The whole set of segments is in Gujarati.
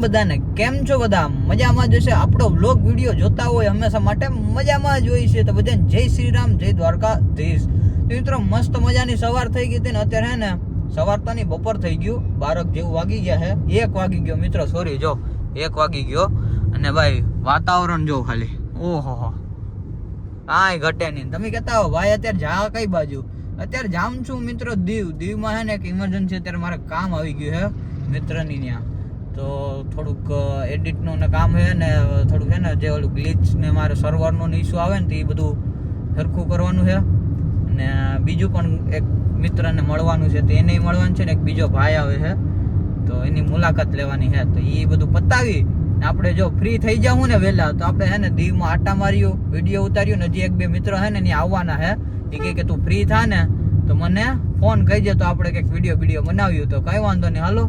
બધાને કેમ છો બધા? મજામાં જશે આપણો વ્લોગ વીડિયો જોતા હોય હંમેશા માટે મજામાં જ હોય છે. તો બધાને જય શ્રી રામ, જય દ્વારકાધીશ. તો મિત્રો, મસ્ત મજાની સવાર થઈ ગઈ હતી ને અત્યારે હે ને, સવાર તો નહીં, બપોર થઈ ગયું. બારક જેવું વાગી ગયા હે. એક વાગી ગયો મિત્રો સોરી જો, એક વાગી ગયો. અને ભાઈ, વાતાવરણ જો ખાલી. ઓહો હો. કાંઈ ઘટે નહીં. તમે કહેતા હો, ભાઈ, અત્યારે જા કઈ બાજુ? અત્યારે જામ છું મિત્રો દીવ. દીવમાં હે ને એક ઇમરજન્સી અત્યારે મારે કામ આવી ગયું હે મિત્રની ત્યાં. તો થોડુંક એડિટનું ને કામ છે ને થોડુંક છે ને, જે ઓલું ગ્લિચ ને મારે સર્વરનું ને ઇસ્યુ આવે ને તો એ બધું સરખું કરવાનું છે અને બીજું પણ એક મિત્રને મળવાનું છે તો એને મળવાનું છે ને એક બીજો ભાઈ આવે છે તો એની મુલાકાત લેવાની છે તો એ બધું પતાવી ને આપણે જો ફ્રી થઈ જાવું ને વહેલા તો આપણે હે ને દીવમાં આટા માર્યું વીડિયો ઉતાર્યું ને હજી એક બે મિત્ર હે ને ત્યાં આવવાના છે એ કહે કે તું ફ્રી થા ને, તો મને ફોન દે તો આપણે કંઈક વીડિયો વીડિયો બનાવ્યું. તો કઈ વાંધો નહીં. હાલો.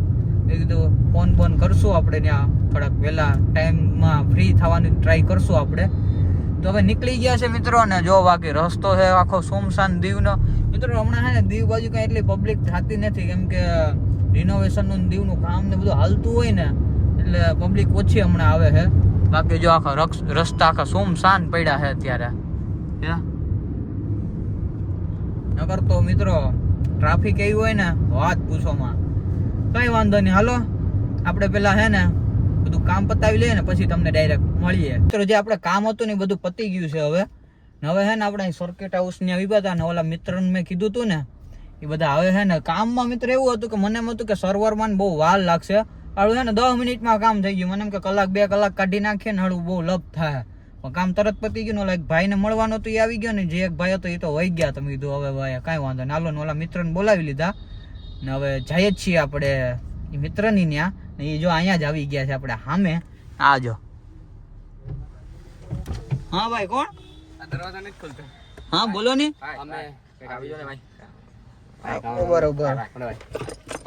એ કીધું ફોન ફોન કરશું આપણે ત્યાં. થોડાક વહેલા ટાઈમમાં ફ્રી થવાની ટ્રાય કરશું આપણે. તો હવે નીકળી ગયા છે મિત્રો ને જો બાકી રસ્તો છે આખો સુમસાન દીવનો. મિત્રો, હમણાં છે ને દીવ બાજુ કાંઈ એટલી પબ્લિક થતી નથી. કેમ કે રિનોવેશનનું દીવનું કામ ને બધું હાલતું હોય ને, એટલે પબ્લિક ઓછી હમણાં આવે છે. બાકી જો આખા રક્ષ- રસ્તા આખા સુમસાન પડ્યા છે અત્યારે. હે? નકર તો મિત્રો ટ્રાફિક એવી હોય ને, વાત પૂછોમાં. કઈ વાંધો નહીં, હાલો. આપણે પેલા હે ને, બધું કામ પતાવી લઈએ ને, પછી તમને ડાયરેક્ટ મળીએ. મિત્રો, જે આપણે કામ હતું ને બધું પતી ગયું છે હવે. હવે હે ને આપણે સર્કિટ હાઉસ ને આવી હતા ને ઓલા મિત્રને મેં કીધું હતું ને, એ બધા હવે હે ને કામમાં મિત્ર એવું હતું કે મને એમ હતું કે સર્વરમાં બહુ વાર લાગશે. હાલું હે ને, દસ મિનિટમાં કામ થઈ ગયું. મને એમ કે કલાક બે કલાક કાઢી નાખીએ ને હાલું બહુ લપ થાય. પણ કામ તરત પતી ગયું ને ઓલા એક ભાઈને મળવાનો તો એ આવી ગયો ને, જે એક ભાઈ હતો એ તો વહી ગયા તમે કીધું હવે ભાઈ, કાંઈ વાંધો નહીં. હાલો ને ઓલા મિત્રને બોલાવી લીધા. ને હવે જઈએ જ છીએ આપણે એ મિત્રની ત્યાં ને એ જો અહીંયા જ આવી ગયા છે આપણે સામે આ જો હા ભાઈ કોણ દરવાજા નથી ખોલતો હા બોલો ને અમે આવી જો ને ભાઈ બરોબર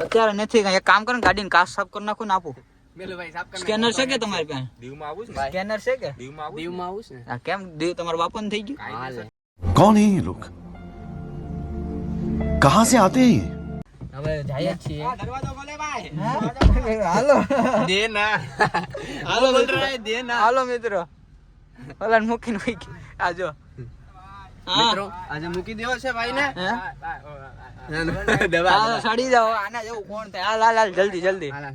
અત્યારે નથી કાંઈ એક કામ કરો ને ગાડીને કાચ સાફ કરી નાખું ને આપું મેલો ભાઈ સાફ કરી સ્કેનર છે કે તમારી પાસે દીવમાં આવું છે સ્કેનર છે કે દીવમાં આવું દીવમાં આવું છે આ કેમ દીવ તમારા બાપાને થઈ ગયું હા લે कौन है ये लोग कहां से आते हैं ये હવે જઈએ છીએ. દરવાજો ખોલે ભાઈ. હાલો. દે ના. હાલો બોલ મિત્રો. દે ના. હાલો મિત્રો. ઓલા મૂકીને મૂકી. આ જો. મિત્રો. આજે મૂકી દેવો છે ભાઈ ને દવા સડી જાઓ. આના જેવું કોણ થાય? હાલ હાલ હાલ જલ્દી જલ્દી. હાલા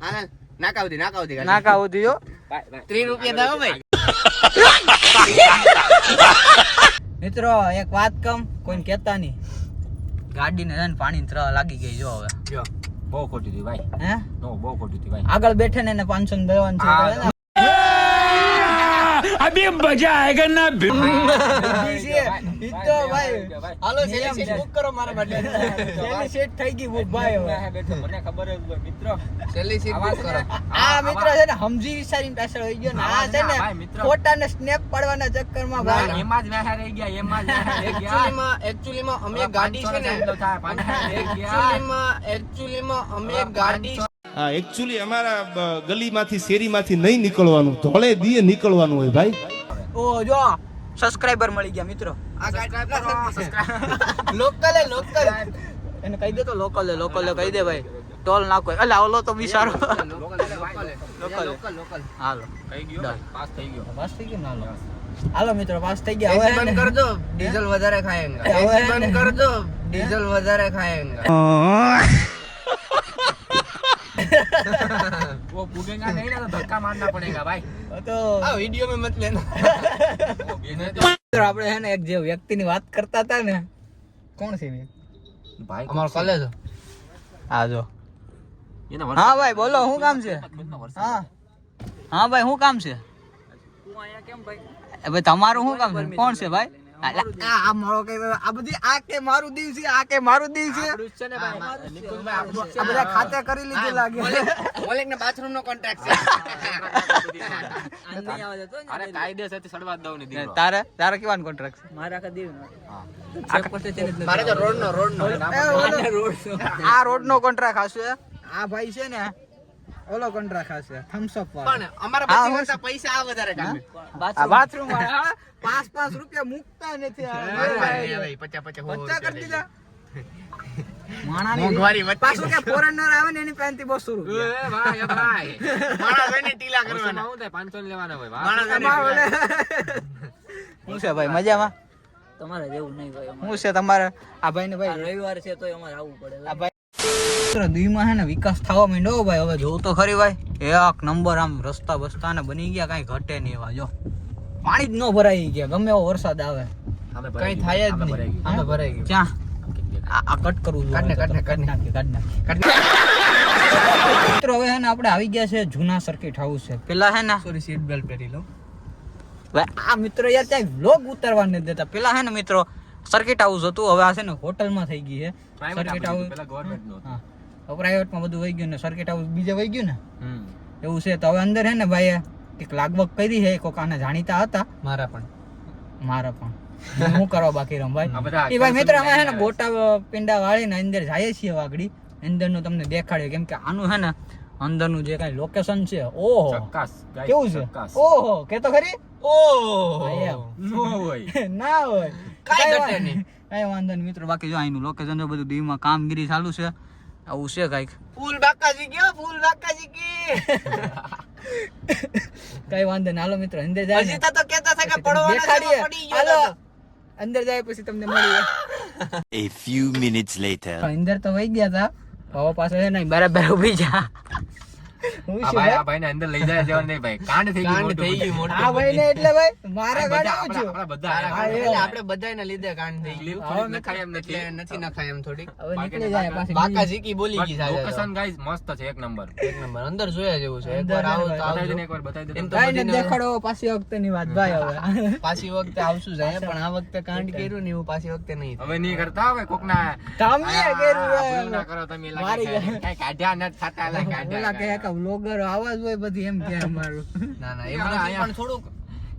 હાલા. નાકા ઉધી નાકા ઉધી નાકા સુધી જો ત્રીસ રૂપિયા દાવ ભાઈ. મિત્રો એક વાત કમ કોઈને કહેતા નહીં. ગાડીને છે ને પાણી ત્રહ લાગી ગઈ જો હવે. જો બહુ ખોટી હતી ભાઈ. હે? બહુ ખોટી હતી ભાઈ. આગળ બેઠે ને એને પાંચસો ને દેવાનું છે? अभी मजा आएगा ना ઈ છે. ઈ તો ભાઈ હાલો નિયમ સેલી છે. બુક કરો મારા માટે પેલી સીટ થઈ ગઈ બુક ભાઈ હવે મને ખબર જ હોય મિત્રો સેલી સીટ બુક કરો આ મિત્ર છે ને સમજી વિચારીને પાછળ હોય ગયો ને આ છે ને ભાઈ, મિત્ર. ફોટા ને સ્નેપ પાડવાના ચક્કરમાં ભાઈ એમાં જ વેહા રહી ગયા એમાં જ વેહા રહી ગયા એકચ્યુઅલીમાં એકચ્યુઅલીમાં અમે ગાડી છે ને એકચ્યુઅલી એકચ્યુઅલીમાં એકચ્યુઅલીમાં અમે ગાડી હા એકચ્યુઅલી અમારા ગલીમાંથી શેરીમાંથી નહીં નીકળવાનું. ધોળે દીએ નીકળવાનું હોય ભાઈ. ઓ જો સબસ્ક્રાઇબર મળી ગયા મિત્રો. લોકલ લોકલ એને કહી દે તો લોકલ લોકલ કહી દે ભાઈ. ટોલ નાખો એટલે ઓલો તો બિચારો. લોકલ લોકલ હાલો. થઈ ગયો પાસ થઈ ગયો. પાસ થઈ ગયો? હાલો. હાલો મિત્રો પાસ થઈ ગયા. હવે બંધ કર દો ડીઝલ વધારે ખાય હવે બંધ કર દો ડીઝલ વધારે ખાયેંગા वो पूगेगा नहीं ना तो धक्का मारना पड़ेगा भाई તો આ વિડિયો में मत लेना મિત્રો આપણે છે ને એક જે વ્યક્તિની વાત કરતા હતા ને કોણ છે એ? भाई અમારો કોલેજ હા જો ये ना હા ભાઈ બોલો શું કામ છે હા હા ભાઈ શું કામ છે એ ભાઈ તમારું શું કામ છે કોણ છે ભાઈ આ આ મારો કઈ આ બધી આ કે મારું દિલ છે આ કે મારું દિલ છે. છે ને ભાઈ. નિકુલ આ બધા ખાતે કરી લીધું લાગે. મોલેક ને બાથરૂમ નો કોન્ટ્રાક્ટ છે. અરે કાયદેસરથી સડવા દઉં ને દીકરો. તારે તારે કેવાનું કોન્ટ્રાક્ટ છે? મારે તો રોડ નો રોડ નો આ રોડ નો કોન્ટ્રાક્ટ હશે? આ ભાઈ છે ને ઓલો કોન્ટ્રાક્ટ હશે થમ્સ અપ પણ અમારા પાસે કરતા પૈસા આ વધારે કામે. બાથરૂમ. પાંચ પાંચ રૂપિયા મૂકતા નથી ભાઈ, પચાસ પચાસ કરી દીધા. મોંઘવારી પાછું કે ફોરેનર આવે ને એની પાસેથી બસો રૂપિયા. ભાઈ ભાઈ. માણસ હોય ટીલા કરવાના. શું થાય? 500 લેવાના હોય. માણસ હોય ને એમાં ટીલા. ઓલે શું છે ભાઈ મજામાં? તમારે જેવું નહીં ભાઈ છે તમારે? આ ભાઈ ને ભાઈ રવિવાર છે તો અમારે આવવું પડે. આ ભાઈ મિત્ર દીમાં હે ને વિકાસ થવા માંડ્યો ભાઈ. હવે જોવું તો ખરી ભાઈ. એક નંબર આમ રસ્તા બસ્તા ને બની ગયા કાંઈ ઘટે નહીં એવા. જો પાણી જ ન ભરાઈ ગયા. ગમે એવો વરસાદ આવે. કઈ થાય જ નહીં. આમે ભરાઈ ગયું. ક્યાં? આ કટ કરવું કાઢ ને કાઢ ને કાઢ નાખી કાઢ કાઢ નાખી મિત્રો હવે હે ને આપણે આવી ગયા છે જૂના સર્કિટ હાઉસ છે પેલા હે ને? સોરી સીટ બેલ્ટ પહેરી લો આ મિત્રો યાર ત્યાં વ્લોગ ઉતારવા નથી દેતા. પેલા હે ને મિત્રો સર્કિટ હાઉસ હતું. હવે આ છે ને હોટલમાં થઈ ગઈ છે. સર્કિટ હાઉસ પેલા government નું હા. પ્રાઇવેટમાં બધું વહી ગયું ને સર્કિટ હાઉસ બીજે વહી ગયું ને? એવું છે. તો હવે અંદર હે ને ભાઈ એક લાગવગ કરી છે. કોક આને જાણીતા હતા? મારા પણ. મારા પણ. હું કરવા બાકી રમ ભાઈ? એ ભાઈ મિત્ર અમે હે ને ગોટા પિંડા વાળીને અંદર જઈએ છીએ વાગડી અંદરનું તમને દેખાડ્યું. કેમ કે આનું હે ને અંદરનું જે કાંઈ લોકેશન છે ઓહો. કેવું છે? ઓહો. કે તો ખરી? ઓહ. ના હોય. કાંઈ વાંધો નહીં. મિત્રો બાકી જો અહીંનું લોકેશન જો બધું દીવમાં કામગીરી ચાલુ છે. આવું છે કાંઈક? ફૂલ બાકાજી ગયો ફૂલ બાકાજી કી કઈ વાંધો નાલો હાલો મિત્રો અંદર જાય હજી તો કેતા હતા કે પડવાના પડી ગયો અંદર જાય પછી તમને મળીએ A few minutes later. અંદર તો વહી ગયા હતા હવે પાછો છે ને બરાબર ઊભી જા. હું આ ભાઈ આ ભાઈ? ભાઈને અંદર લઈ જાય જવાનું નહીં ભાઈ કાંડ થઈ ગયું મોટું. થઈ ગયું મોટું. આ ભાઈ ને એટલે ભાઈ મારા આ બધા ગાડી આપણા- બધા તારા આયા. કાંડ એટલે આપણે બધાયના લીધે કાંડ થઈ ગયું. થોડીક નખાય એમ નથી. નથી નખાય એમ થોડીક. હવે નીકળી જાય પાછી. બાકાજી કી બોલી ગઈ But સાજા location મસ્ત છે એક નંબર. એક નંબર. અંદર જોયા જેવું છે. એકવાર આવો તો આવજો. એકવાર બતાવી દે એમ તો. તો કાંઈ નથી બધીને- દેખાડો પાછી વખતે ની વાત. ભાઈ હવે. પાછી વખતે આવશું જાય પણ આ વખતે કાંડ કર્યું ને એવું પાછી વખતે નહીં હવે નહીં કરતા હવે તમે કર્યું હવે. ભૂલ ના કરો તમે લાગે કાઢ્યા નથી થતા લા, કાઢ્યા, ઓલા કહે કે કાઢ્યા. વ્લોગર આવાજ હોય બધી એમ કે મારું? ના ના એમ. પણ થોડુંક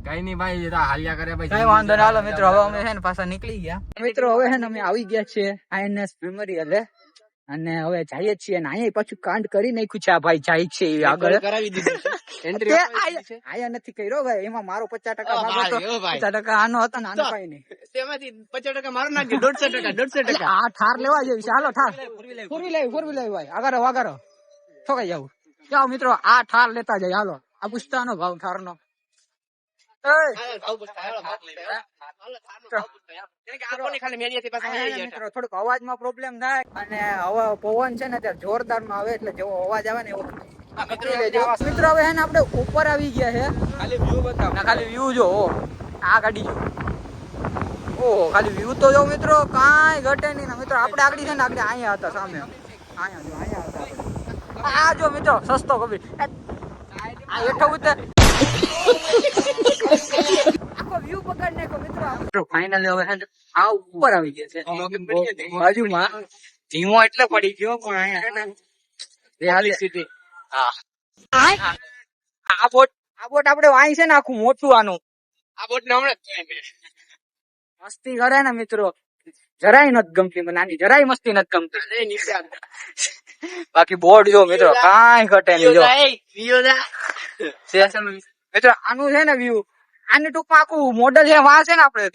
કઈ નહીં ભાઈ હાલ્યા કરે ભાઈ કઈ વાંધો ના હાલો મિત્રો હવે અમે છે ને પાછા નીકળી ગયા. મિત્રો હવે છે ને અમે આવી ગયા છીએ આઈએનએસ મેમોરિયલ અને હવે જઈએ છીએ અને અહીંયા પાછું કાંડ કરી નાખ્યું છે આ ભાઈ જાય છે એ આગળ. કરાવી દીધું છે. એન્ટ્રી આયા આયા નથી કર્યો ભાઈ એમાં મારો પચાસ ટકા ભાગ હતો. પચાસ ટકા આનો હતો ને આનો કઈ નહીં. તેમાંથી પચાસ ટકા મારો નાખજો દોઢસો ટકા દોઢસો ટકા. આ ઠાર લેવા જેવી છે. હાલો ઠાર. ફોરવી વ્હીલ ફોરવી વ્હીલ ભાઈ. આગળ આગળ ઠોકાઈ જાવ જાઓ મિત્રો આ ઠાર લેતા જાય. હાલો આ પૂછતાનો ભાવ ઠાર નો થોડુંક અવાજ અવાજમાં પ્રોબ્લેમ થાય. અને હવે પવન છે ને ત્યારે જોરદાર નો આવે એટલે જેવો અવાજ આવે ને એવો મિત્રો હવે આપણે ઉપર આવી ગયા છે. ખાલી વ્યૂ બતાવો. ખાલી વ્યૂ જો આ ગાડી જો. ઓહો ખાલી વ્યૂ તો જો મિત્રો. કાંઈ ઘટે નહીં. મિત્રો આપણે આગળ છે ને આગળ અહીંયા હતા સામે. અહીંયા જો અહીંયા હતા. આ જો મિત્રો સસ્તો કબીર આ હેઠો ઉતર. આખો વ્યૂ પકડ નાખ્યો મિત્રો મિત્રો ફાઇનલી હવે આ ઉપર આવી ગયા છે. બાજુમાં ધીમો એટલે પડી ગયો પણ અહીંયા છે ને હા. આ બોટ આ બોટ આપણે વાંઈ છે ને આખું મોટું આનું. આ બોટ ને હમણાં જ મસ્તી કરે ને મિત્રો. જરાય નથી ગમતી મને આની જરાય મસ્તી નથી ગમતી. નીચે. બાકી બોર્ડ જો મિત્રો કાંઈ ઘટે નહીં જો. મિત્રો આનું છે ને વ્યૂ આની ટૂંકમાં આખું મોડલ છે વાં છે ને આપણે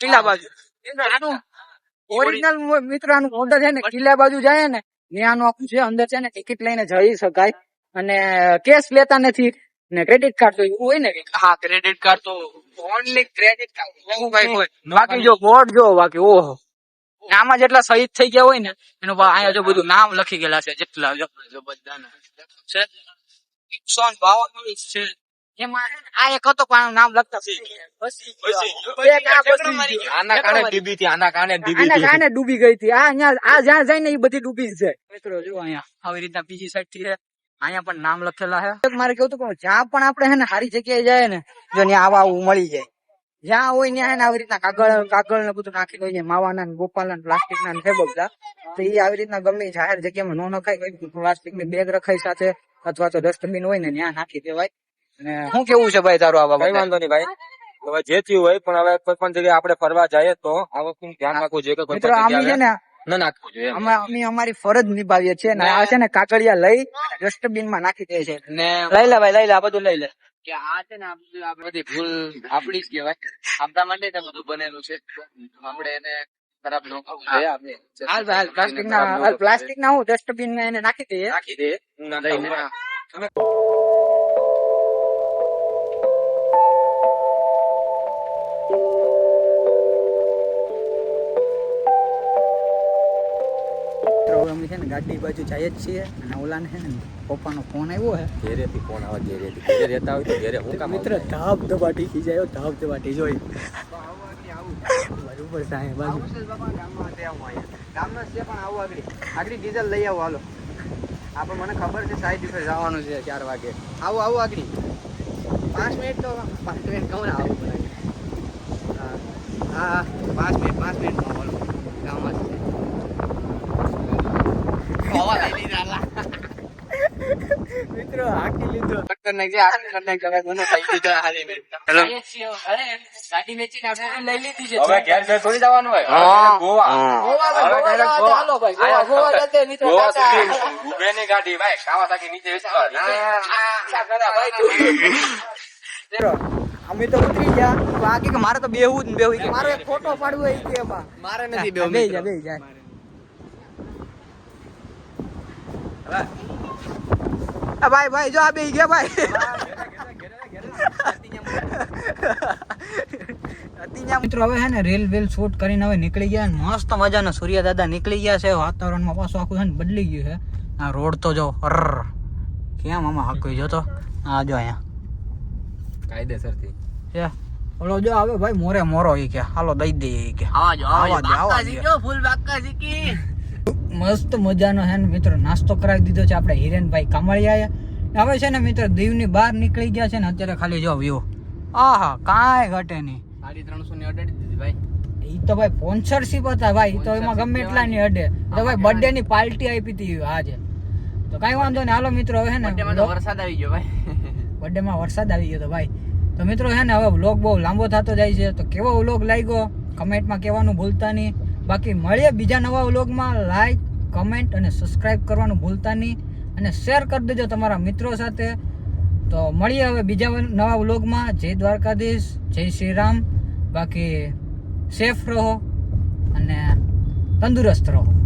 કિલ્લા બાજુ. આનું ઓરિજિનલ મિત્રો આનું મોડલ છે ને કિલ્લા બાજુ જાય ને ને આનું આખું છે અંદર છે ને ટિકિટ લઈને જઈ શકાય. અને કેશ લેતા નથી ને ક્રેડિટ કાર્ડ તો એવું હોય ને હા ક્રેડિટ કાર્ડ તો ઓનલી ક્રેડિટ કાર્ડ બાકી જો બોર્ડ જો બાકી ઓહો. આમાં જેટલા શહીદ થઈ ગયા હોય ને એનું અહીંયા જો બધું નામ લખી ગયેલા છે જેટલા જો જો બધાના છે? એકસો બાવન છે. એમાં આ એક હતો પણ નામ લખતા શીખી ગયા. બસી ગયો. એક આ બસી ગયો. આના કારણે ડીબી થી આના કારણે ડીબી આના કારણે ડૂબી ગઈ હતી. આ અહીંયા આ જ્યાં જાય ને એ બધી ડૂબી મિત્રો જો અહીંયા આવી રીતના બીજી સાઈડથી અહીંયા પણ નામ લખેલા છે. મારે કેવું હતું કે જ્યાં પણ આપણે છે ને સારી જગ્યાએ જાય ને જો ત્યાં આવા આવું મળી જાય. જ્યાં હોય ત્યાં આવી રીતના કાગળ કાગળ ને બધું નાખી હોય માવાના ને ગોપાલના ને પ્લાસ્ટિક ના છે બધા. તો એ આવી રીતના ગમે જાહેર જગ્યામાં ન નખાય પ્લાસ્ટિકની બેગ રખાય સાથે અથવા તો ડસ્ટબિન હોય ને ત્યાં નાખી દેવાય. ને શું કેવું છે ભાઈ તારું આ કઈ વાંધો નહીં ભાઈ. હવે જે થયું હોય પણ હવે કોઈ પણ જગ્યાએ આપણે ફરવા જઈએ તો આ વસ્તુ ધ્યાન રાખવું જોઈએ કે કોઈ પણ જગ્યાએ ને નાખવું જોઈએ અમે અમે અમારી ફરજ નિભાવીએ છીએ ને આ છે ને કાકડિયા લઈ ડસ્ટબિનમાં નાખી દે છે. ને લઈ લે ભાઈ લઈ લે આ બધું લઈ લે. કે આ છે ને આ બધી ભૂલ આપડી જ કહેવાય. આપણા માટે જ બધું બનેલું છે. આપણે એને ખરાબ આપણે. હાલ હાલ પ્લાસ્ટિક ના પ્લાસ્ટિક ના હું ડસ્ટબિન એને નાખી દઈએ નાખી દે. હવે અમે છે ને ગાડી બાજુ જઈએ જ છીએ અને ઓલાને છે ને પપ્પાનો ફોન આવ્યો છે ઘેરેથી ફોન આવે ઘેરેથી. ઘેરે રહેતા હોય તો ઘેરે હું કામ મિત્ર ધાબ ધબાટી ખીજાયો ધાબ ધબાટી જોઈ. બરોબર સાહેબ બાજુ ગામમાં છે પણ આવું આગળ. આગળ ડીઝલ લઈ આવો હાલો. આપણે મને ખબર છે સાઈડ ઉપર જવાનું છે ચાર વાગે. આવો આવું આગળ. પાંચ મિનિટ તો પાંચ મિનિટ કહું ને આવું પડે. હા હા પાંચ મિનિટ પાંચ મિનિટ બોલો ગામમાં છે. હવા લઈ મિત્રો હાકી લીધો. ટક્કર નાખજે, આગળ કરી નાખજે, મને કહી દીધું આ હાલી મિનિટ. હેલો. ગાડી વેચીને આપણે લઈ લીધી છે. હવે ઘેર ઘેર થોડી જવાનું હોય. હા. ગોવા. ગોવા ગોવા direct જવા દે, ગોવા. હાલો ભાઈ, ગોવા, ગોવા જતે મિત્રો ગોવા સુધી ગાડી ભાઈ કાવાસાકી નીચે બેસવા મિત્રો અમે તો ઉતરી ગયા. તો કે મારે તો બેહવું જ બેવું બેહવું કે મારો એક ફોટો પાડવો એ કે મારે નથી બેવું બે જા બે જા આ ભાઈ ભાઈ જો આ બે ગયા ભાઈ મિત્રો હવે હે ને રેલ વેલ શૂટ કરીને હવે નીકળી ગયા અને મસ્ત મજાના સૂર્ય દાદા નીકળી ગયા છે. વાતાવરણમાં પાછું આખું છે ને બદલી ગયું છે. આ રોડ તો જો અર કેમ આમાં હાકવી જો તો આ જો અહીંયા. કાયદેસરથી. છે. ઓલો જો આવે ભાઈ મોરે મોરો ઈ કે. હાલો દઈ દઈએ ઈ કે. આવા જો આવા આવા જો દે, આવા બાકા દે. શીખ્યો, ફૂલ બાકા શીખી મસ્ત મજાનો ને મિત્રો નાસ્તો કરાવી દીધો છે આપણે હિરેનભાઈ કામળિયાએ. હવે છે ને મિત્રો દીવની બહાર નીકળી ગયા છે ને અત્યારે ખાલી જો વ્યૂ આહા કાંઈ ઘટે નહીં. સાડી ત્રણસો ની અડે દીધી ભાઈ. ઈ તો ભાઈ સ્પોન્સરશિપ હતા ભાઈ તો એમાં ગમે એટલા ની અડે. તો ભાઈ બર્થડે ની પાર્ટી આપી હતી આજે. તો કાંઈ વાંધો નહીં. હાલો મિત્રો હવે ને Birthday માં તો વરસાદ આવી ગયો ભાઈ. બર્થડે માં વરસાદ આવી ગયો તો ભાઈ. તો મિત્રો હે ને હવે વ્લોગ બહુ લાંબો થતો જાય છે. તો કેવો વ્લોગ લાગ્યો? કમેન્ટમાં કહેવાનું ભૂલતા નહીં. બાકી મળીએ બીજા નવા વ્લોગમાં. લાઈક કમેન્ટ અને સબસ્ક્રાઈબ કરવાનું ભૂલતા નહીં. અને શેર કરી દેજો તમારા મિત્રો સાથે. તો મળીએ હવે બીજા નવા વ્લોગમાં. જય દ્વારકાધીશ, જય શ્રી રામ બાકી સેફ રહો અને તંદુરસ્ત રહો.